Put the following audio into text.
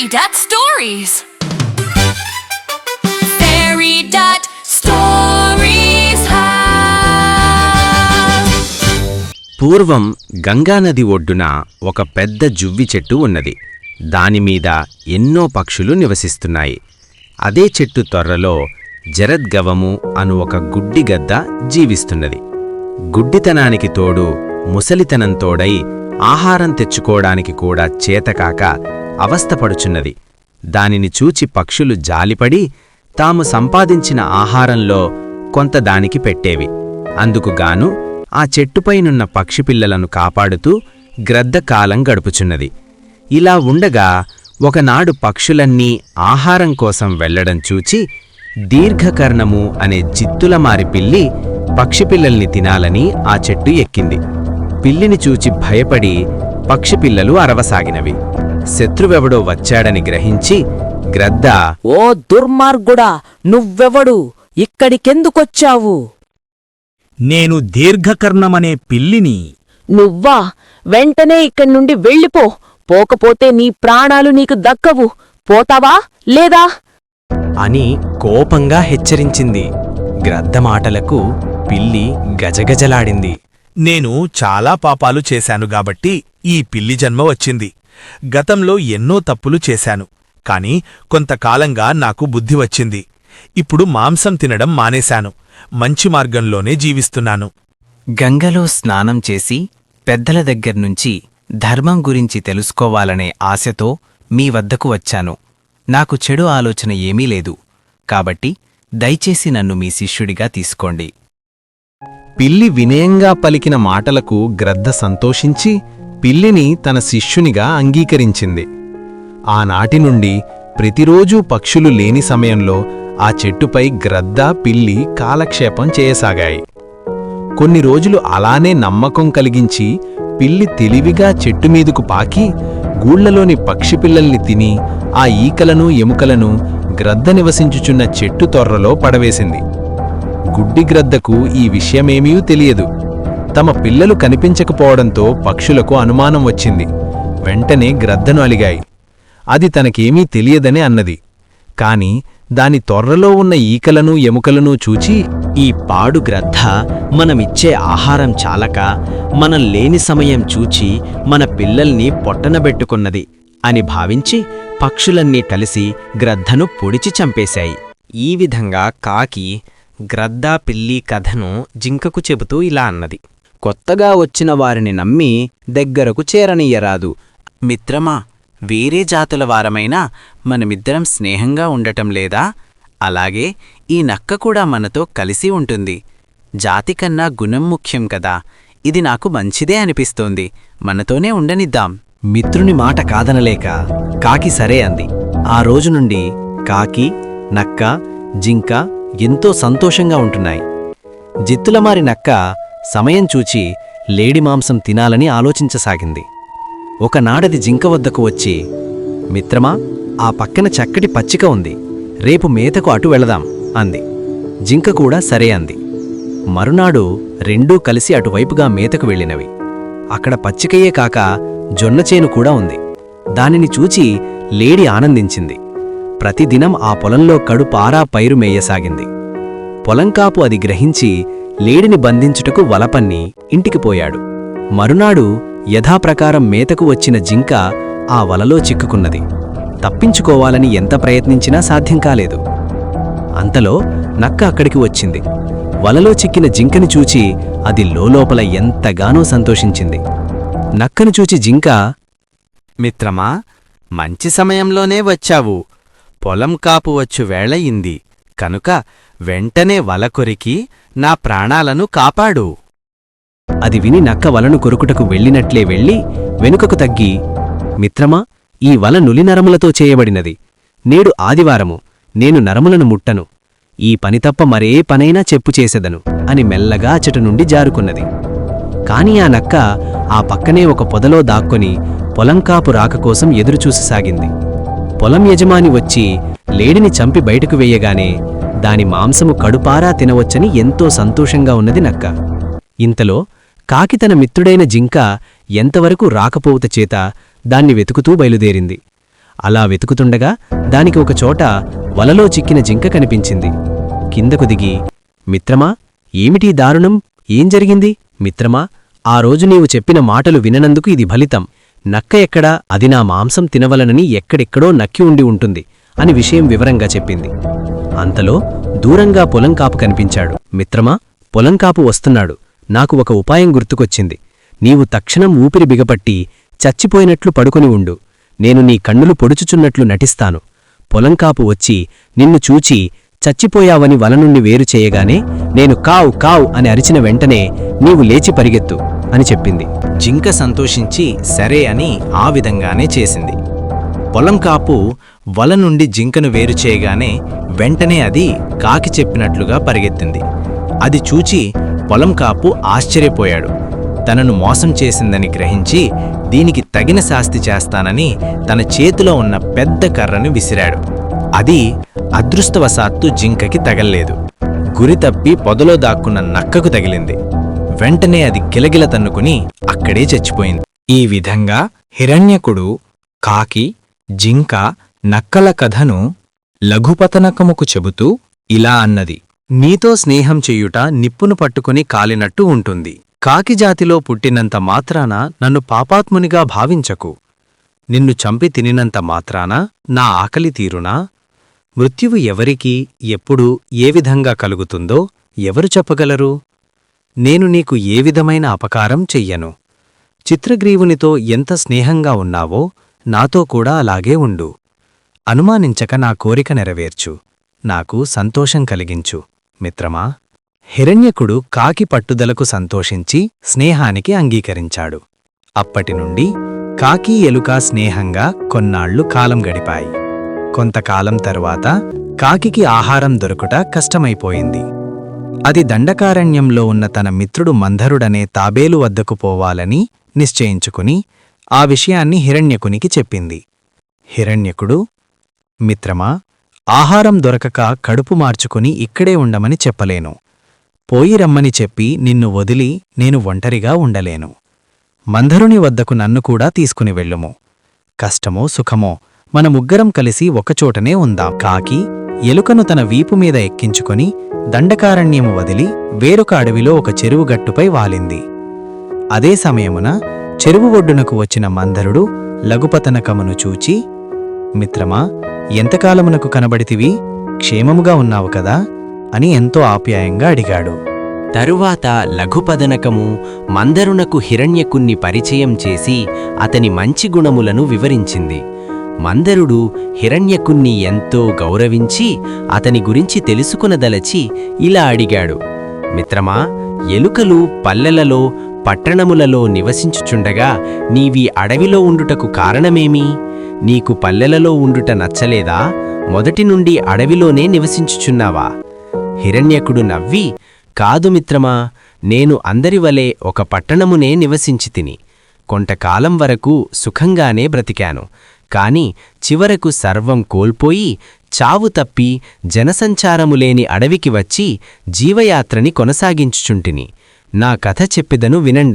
Fairy Dot Stories. Fairy Dot Stories. పూర్వం గంగానది ఒడ్డున ఒక పెద్ద జువ్వి చెట్టు ఉన్నది దానిమీద ఎన్నో పక్షులు నివసిస్తున్నాయి అదే చెట్టు త్వరలో జరద్గవము అను ఒక గుడ్డి గద్ద జీవిస్తున్నది గుడ్డితనానికి తోడు ముసలితనంతోడై ఆహారం తెచ్చుకోవడానికి కూడా చేతకాక అవస్థపడుచున్నది. దానిని చూచి పక్షులు జాలిపడి తాము సంపాదించిన ఆహారంలో కొంత దానికి పెట్టేవి. అందుకుగాను ఆ చెట్టుపైనున్న పక్షిపిల్లలను కాపాడుతూ గ్రద్ద కాలం గడుపుచున్నది. ఇలా ఉండగా ఒకనాడు పక్షులన్నీ ఆహారం కోసం వెళ్ళడం చూచి దీర్ఘకర్ణము అనే జిత్తులమారి పిల్లి పక్షిపిల్లల్ని తినాలని ఆ చెట్టు ఎక్కింది. పిల్లిని చూచి భయపడి పక్షిపిల్లలు అరవసాగినవి. శత్రువెవడో వచ్చాడని గ్రహించి గ్రద్ద ఓ దుర్మార్గుడా నువ్వెవడు? ఇక్కడికెందుకొచ్చావు? నేను దీర్ఘకర్ణమనే పిల్లిని. నువ్వా? వెంటనే ఇక్కడి నుండి వెళ్ళిపో. పోకపోతే నీ ప్రాణాలు నీకు దక్కవు. పోతావా లేదా? అని కోపంగా హెచ్చరించింది. గ్రద్ద మాటలకు పిల్లి గజగజలాడింది. నేను చాలా పాపాలు చేశాను గాబట్టి ఈ పిల్లి జన్మ వచ్చింది. గతంలో ఎన్నో తప్పులు చేశాను. కాని కొంతకాలంగా నాకు బుద్ధి వచ్చింది. ఇప్పుడు మాంసం తినడం మానేశాను. మంచి మార్గంలోనే జీవిస్తున్నాను. గంగలో స్నానం చేసి పెద్దల దగ్గర్నుంచి ధర్మం గురించి తెలుసుకోవాలనే ఆశతో మీ వద్దకు వచ్చాను. నాకు చెడు ఆలోచన ఏమీ లేదు. కాబట్టి దయచేసి నన్ను మీ శిష్యుడిగా తీసుకోండి. పిల్లి వినయంగా పలికిన మాటలకు గ్రద్ద సంతోషించి పిల్లిని తన శిష్యునిగా అంగీకరించింది. ఆనాటి నుండి ప్రతిరోజూ పక్షులు లేని సమయంలో ఆ చెట్టుపై గ్రద్ద పిల్లి కాలక్షేపం చేయసాగాయి. కొన్ని రోజులు అలానే నమ్మకం కలిగించి పిల్లి తెలివిగా చెట్టుమీదుకు పాకి గూళ్ళలోని పక్షిపిల్లల్ని తిని ఆ ఈకలను ఎముకలను గ్రద్ద నివసించుచున్న చెట్టు తొర్రలో పడవేసింది. గుడ్డిగ్రద్దకు ఈ విషయమేమీ తెలియదు. తమ పిల్లలు కనిపించకపోవడంతో పక్షులకు అనుమానం వచ్చింది. వెంటనే గ్రద్దను అలిగాయి. అది తనకేమీ తెలియదని అన్నది. కాని దాని తొర్రలో ఉన్న ఈకలను ఎముకలను చూచి ఈ పాడు గ్రద్ద మనమిచ్చే ఆహారం చాలక మనం లేని సమయం చూచి మన పిల్లల్ని పొట్టనబెట్టుకున్నది అని భావించి పక్షులన్నీ కలిసి గ్రద్దను పొడిచి చంపేశాయి. ఈ విధంగా కాకి గ్రద్దా పిల్లి కథను జింకకు చెబుతూ ఇలా అన్నది. కొత్తగా వచ్చిన వారిని నమ్మి దగ్గరకు చేరనియ్యరాదు మిత్రమా వేరే జాతుల వారమైనా మనమిద్దరం స్నేహంగా ఉండటం లేదా? అలాగే ఈ నక్క కూడా మనతో కలిసి ఉంటుంది. జాతికన్నా గుణం ముఖ్యం కదా. ఇది నాకు మంచిదే అనిపిస్తోంది. మనతోనే ఉండనిద్దాం. మిత్రుని మాట కాదనలేక కాకి సరే అంది. ఆ రోజు నుండి కాకి నక్క జింక ఎంతో సంతోషంగా ఉంటున్నాయి. జిత్తులమారి నక్క సమయం చూచి లేడి మాంసం తినాలని ఆలోచించసాగింది. ఒకనాడది జింక వద్దకు వచ్చి మిత్రమా ఆ పక్కన చక్కటి పచ్చిక ఉంది రేపు మేతకు అటు వెళదాం అంది. జింక కూడా సరే అంది. మరునాడు రెండూ కలిసి అటువైపుగా మేతకు వెళ్ళినవి. అక్కడ పచ్చికయే కాక జొన్నచేను కూడా ఉంది. దానిని చూచి లేడి ఆనందించింది. ప్రతిదినం ఆ పొలంలో కడుపారా పైరు మేయసాగింది. పొలంకాపు అది గ్రహించి లేడిని బంధించుటకు వలపన్ని ఇంటికి పోయాడు. మరునాడు యథాప్రకారం మేతకు వచ్చిన జింక ఆ వలలో చిక్కుకున్నది. తప్పించుకోవాలని ఎంత ప్రయత్నించినా సాధ్యం కాలేదు. అంతలో నక్క అక్కడికి వచ్చింది. వలలో చిక్కిన జింకని చూచి అది లోలోపల ఎంతగానో సంతోషించింది. నక్కను చూచి జింక మిత్రమా మంచి సమయంలోనే వచ్చావు. పొలం కాపు వచ్చు వేళయింది కనుక వెంటనే వల కొరికి నా ప్రాణాలను కాపాడు. అది విని నక్క వలను కొరుకుటకు వెళ్ళినట్లే వెళ్ళి వెనుకకు తగ్గి మిత్రమా ఈ వల నులి నరములతో చేయబడినది. నేడు ఆదివారము నేను నరములను ముట్టను. ఈ పని తప్ప మరే పనైనా చెప్పు చేసెదను అని మెల్లగా అచట నుండి జారుకున్నది. కాని ఆ నక్క ఆ పక్కనే ఒక పొదలో దాక్కొని పొలంకాపు రాక కోసం ఎదురుచూససాగింది పొలం యజమాని వచ్చి లేడిని చంపి బయటకు వెయ్యగానే దాని మాంసము కడుపారా తినవచ్చని ఎంతో సంతోషంగా ఉన్నది నక్క. ఇంతలో కాకి తన మిత్రుడైన జింక ఎంతవరకు రాకపోవుత చేత దాన్ని వెతుకుతూ బయలుదేరింది. అలా వెతుకుతుండగా దానికి ఒకచోట వలలో చిక్కిన జింక కనిపించింది. కిందకు దిగి మిత్రమా ఏమిటీ దారుణం? ఏం జరిగింది? మిత్రమా ఆ రోజు నీవు చెప్పిన మాటలు విననందుకు ఇది ఫలితం. నక్క ఎక్కడా అది నా మాంసం తినవలనని ఎక్కడెక్కడో నక్కి ఉండి ఉంటుంది అని విషయం వివరంగా చెప్పింది. అంతలో దూరంగా పొలంకాపు కనిపించాడు. మిత్రమా పొలంకాపు వస్తున్నాడు. నాకు ఒక ఉపాయం గుర్తుకొచ్చింది. నీవు తక్షణం ఊపిరి బిగపట్టి చచ్చిపోయినట్లు పడుకొని ఉండు. నేను నీ కన్నులు పొడుచుచున్నట్లు నటిస్తాను. పొలంకాపు వచ్చి నిన్ను చూచి చచ్చిపోయావని వలనుండి వేరు చేయగానే నేను కావు కావు అని అరిచిన వెంటనే నీవు లేచి పరిగెత్తు అని చెప్పింది. జింక సంతోషించి సరే అని ఆ విధంగానే చేసింది. పొలంకాపు వల నుండి జింకను వేరు చేయగానే వెంటనే అది కాకి చెప్పినట్లుగా పరిగెత్తింది. అది చూచి పొలం కాపు ఆశ్చర్యపోయాడు. తనను మోసం చేసిందని గ్రహించి దీనికి తగిన శాస్తి చేస్తానని తన చేతిలో ఉన్న పెద్ద కర్రను విసిరాడు. అది అదృష్టవశాత్తు జింకకి తగల్లేదు. గురి తప్పి పొదలో దాక్కున్న నక్కకు తగిలింది. వెంటనే అది గిలగిల తన్నుకుని అక్కడే చచ్చిపోయింది. ఈ విధంగా హిరణ్యకుడు కాకి జింక నక్కల కథను లఘుపతనకముకు చెబుతూ ఇలా అన్నది. నీతో స్నేహం చెయ్యుట నిప్పును పట్టుకుని కాలినట్టు ఉంటుంది. కాకి జాతిలో పుట్టినంత మాత్రాన నన్ను పాపాత్మునిగా భావించకు. నిన్ను చంపి తినినంత మాత్రాన నా ఆకలి తీరునా? మృత్యువు ఎవరికి ఎప్పుడు ఏ విధంగా కలుగుతుందో ఎవరు చెప్పగలరు? నేను నీకు ఏ విధమైన అపకారం చెయ్యను. చిత్రగ్రీవునితో ఎంత స్నేహంగా ఉన్నావో నాతో కూడా అలాగే ఉండు. అనుమానించక నా కోరిక నెరవేర్చు. నాకు సంతోషం కలిగించు. మిత్రమా హిరణ్యకుడు కాకి పట్టుదలకు సంతోషించి స్నేహానికి అంగీకరించాడు. అప్పటినుండి కాకి ఎలుక స్నేహంగా కొన్నాళ్ళు కాలం గడిపాయి. కొంతకాలం తరువాత కాకికి ఆహారం దొరుకుట కష్టమైపోయింది. అది దండకారణ్యంలో ఉన్న తన మిత్రుడు మంధరుడనే తాబేలు వద్దకు పోవాలని నిశ్చయించుకుని ఆ విషయాన్ని హిరణ్యకునికి చెప్పింది. హిరణ్యకుడు మిత్రమా ఆహారం దొరకక కడుపు మార్చుకుని ఇక్కడే ఉండమని చెప్పలేను. పోయి రమ్మని చెప్పి నిన్ను వదిలి నేను ఒంటరిగా ఉండలేను. మంధరుని వద్దకు నన్ను కూడా తీసుకుని వెళ్ళుము. కష్టమో సుఖమో మన ముగ్గురం కలిసి ఒకచోటనే ఉందాం. కాకి ఎలుకను తన వీపు మీద ఎక్కించుకొని దండకారణ్యము వదిలి వేరొక అడవిలో ఒక చెరువు గట్టుపై వాలింది. అదే సమయమున చెరువు ఒడ్డునకు వచ్చిన మందరుడు లఘుపతనకమును చూచి మిత్రమా ఎంతకాలమునకు కనబడితివి? క్షేమముగా ఉన్నావు కదా? అని ఎంతో ఆప్యాయంగా అడిగాడు. తరువాత లఘుపదనకము మందరునకు హిరణ్యకున్ని పరిచయం చేసి అతని మంచి గుణములను వివరించింది. మందరుడు హిరణ్యకుణ్ణి ఎంతో గౌరవించి అతని గురించి తెలుసుకునదలచి ఇలా అడిగాడు. మిత్రమా ఎలుకలు పల్లెలలో పట్టణములలో నివసించుచుండగా నీవి అడవిలో ఉండుటకు కారణమేమి? నీకు పల్లెలలో ఉండుట నచ్చలేదా? మొదటి నుండి అడవిలోనే నివసించుచున్నావా? హిరణ్యకుడు నవ్వి కాదు మిత్రమా నేను అందరివలే ఒక పట్టణమునే నివసించి తిని కొంతకాలం వరకు సుఖంగానే బ్రతికాను. కాని చివరకు సర్వం కోల్పోయి చావు తప్పి జనసంచారము లేని అడవికి వచ్చి జీవయాత్రని కొనసాగించుచుంటిని. నా కథ చెప్పిదను వినండి.